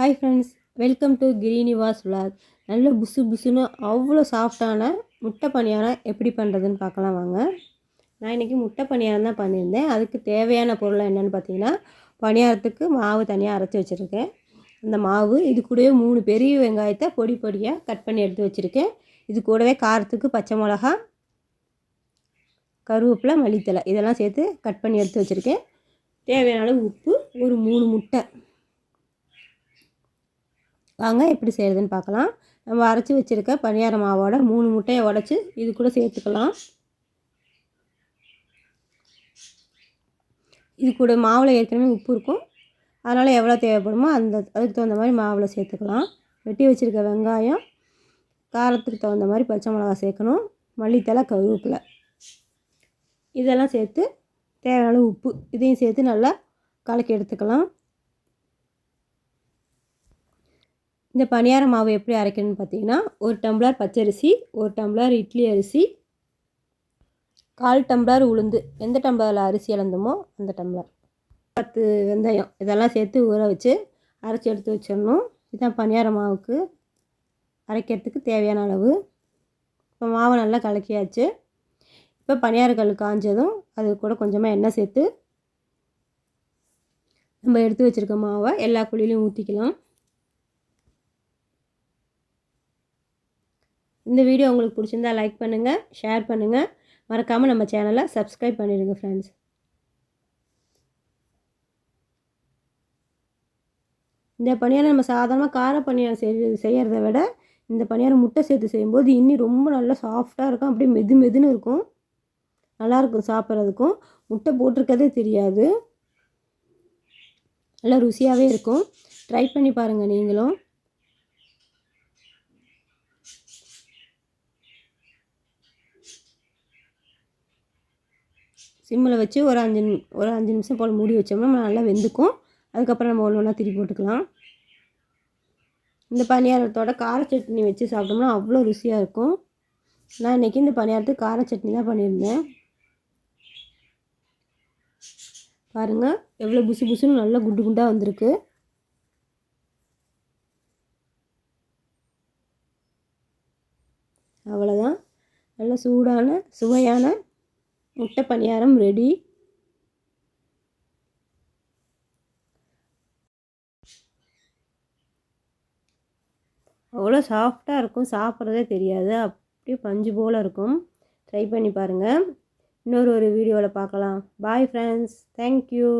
Hi friends welcome to கிரீனிவாஸ் vlog. நல்ல புசு புசுன்னு அவ்வளோ சாஃப்டான முட்டை பணியாரம் எப்படி பண்ணுறதுன்னு பார்க்கலாம் வாங்க. நான் இன்றைக்கி முட்டை பணியாரம் தான் பண்ணியிருந்தேன். அதுக்கு தேவையான பொருள் என்னென்னு பார்த்தீங்கன்னா பணியாரத்துக்கு மாவு தனியாக அரைச்சி வச்சுருக்கேன். அந்த மாவு இது கூடவே மூணு பெரிய வெங்காயத்தை பொடி பொடியாக கட் பண்ணி எடுத்து வச்சுருக்கேன். இது கூடவே காரத்துக்கு பச்சை மிளகா கருவேப்பிலை மல்லித்தலை இதெல்லாம் சேர்த்து கட் பண்ணி எடுத்து வச்சுருக்கேன். தேவையான அளவு உப்பு ஒரு மூணு முட்டை. வாங்க எப்படி செய்கிறதுன்னு பார்க்கலாம். நம்ம அரைச்சி வச்சுருக்க பணியார மாவோட மூணு முட்டையை உடச்சி இது கூட சேர்த்துக்கலாம். இது கூட மாவில் ஏற்கனவே உப்பு இருக்கும். அதனால் எவ்வளோ தேவைப்படுமோ அந்த அதுக்கு தகுந்த மாதிரி மாவில் சேர்த்துக்கலாம். வெட்டி வச்சுருக்க வெங்காயம் காரத்துக்கு தகுந்த மாதிரி பச்சை மிளகா சேர்க்கணும். மல்லித்தலை கருவேப்பிலை. இதெல்லாம் சேர்த்து தேவையான உப்பு. இதையும் சேர்த்து நல்லா கலக்கி எடுத்துக்கலாம். இந்த பணியார மாவு எப்படி அரைக்கணும்னு பார்த்தீங்கன்னா ஒரு டம்ளர் பச்சரிசி ஒரு டம்ளர் இட்லி அரிசி கால் டம்ளர் உளுந்து. எந்த டம்ளரில் அரிசி இழந்தமோ அந்த டம்ளர். பத்து வெந்தயம். இதெல்லாம் சேர்த்து ஊற வச்சு அரைச்சி எடுத்து வச்சிடணும். இதுதான் பணியார மாவுக்கு அரைக்கிறதுக்கு தேவையான அளவு. இப்போ மாவை நல்லா கலக்கியாச்சு. இப்போ பணியார கல் காஞ்சதும் அது கூட கொஞ்சமாக எண்ணெய் சேர்த்து நம்ம எடுத்து வச்சுருக்க மாவை எல்லா குழியிலையும் ஊற்றிக்கலாம் இந்த வீடியோ உங்களுக்கு பிடிச்சிருந்தா லைக் பண்ணுங்கள் ஷேர் பண்ணுங்கள் மறக்காமல் நம்ம சேனலை சப்ஸ்கிரைப் பண்ணிடுங்க ஃப்ரெண்ட்ஸ் இந்த பணியாரம் நம்ம சாதாரணமாக கார பணியாரம் செய் செய்கிறத விட இந்த பணியாரம் முட்டை சேர்த்து செய்யும்போது இன்னும் ரொம்ப நல்லா சாஃப்டாக இருக்கும். அப்படியே மெது மெதுன்னு இருக்கும். நல்லாயிருக்கும் சாப்பிட்றதுக்கும். முட்டை போட்டிருக்கதே தெரியாது. நல்லா ருசியாகவே இருக்கும். ட்ரை பண்ணி பாருங்கள் நீங்களும். சிம்மில் வச்சு ஒரு அஞ்சு நிமி ஒரு அஞ்சு நிமிஷம் போல் மூடி வச்சோம்னா நல்லா வெந்துக்கும். அதுக்கப்புறம் நம்ம ஒன்று ஒன்றா திருப்பி போட்டுக்கலாம். இந்த பணியாரத்தோட கார சட்னி வச்சு சாப்பிட்டோம்னா அவ்வளோ ருசியாக இருக்கும். நான் இன்றைக்கி இந்த பணியாரத்துக்கு கார சட்னி தான் பண்ணியிருந்தேன். பாருங்கள் எவ்வளோ புசு புசுன்னு நல்லா குண்டு குண்டாக வந்திருக்கு. அவ்வளோதான். நல்ல சூடான சுவையான முட்டை பணியாரம் ரெடி அவ்வளோ சாஃப்டாக இருக்கும் சாப்பிட்றதே தெரியாது. அப்படியே பஞ்சு போல் இருக்கும். ட்ரை பண்ணி பாருங்கள் இன்னொரு ஒரு வீடியோவில் பார்க்கலாம். Bye friends thank you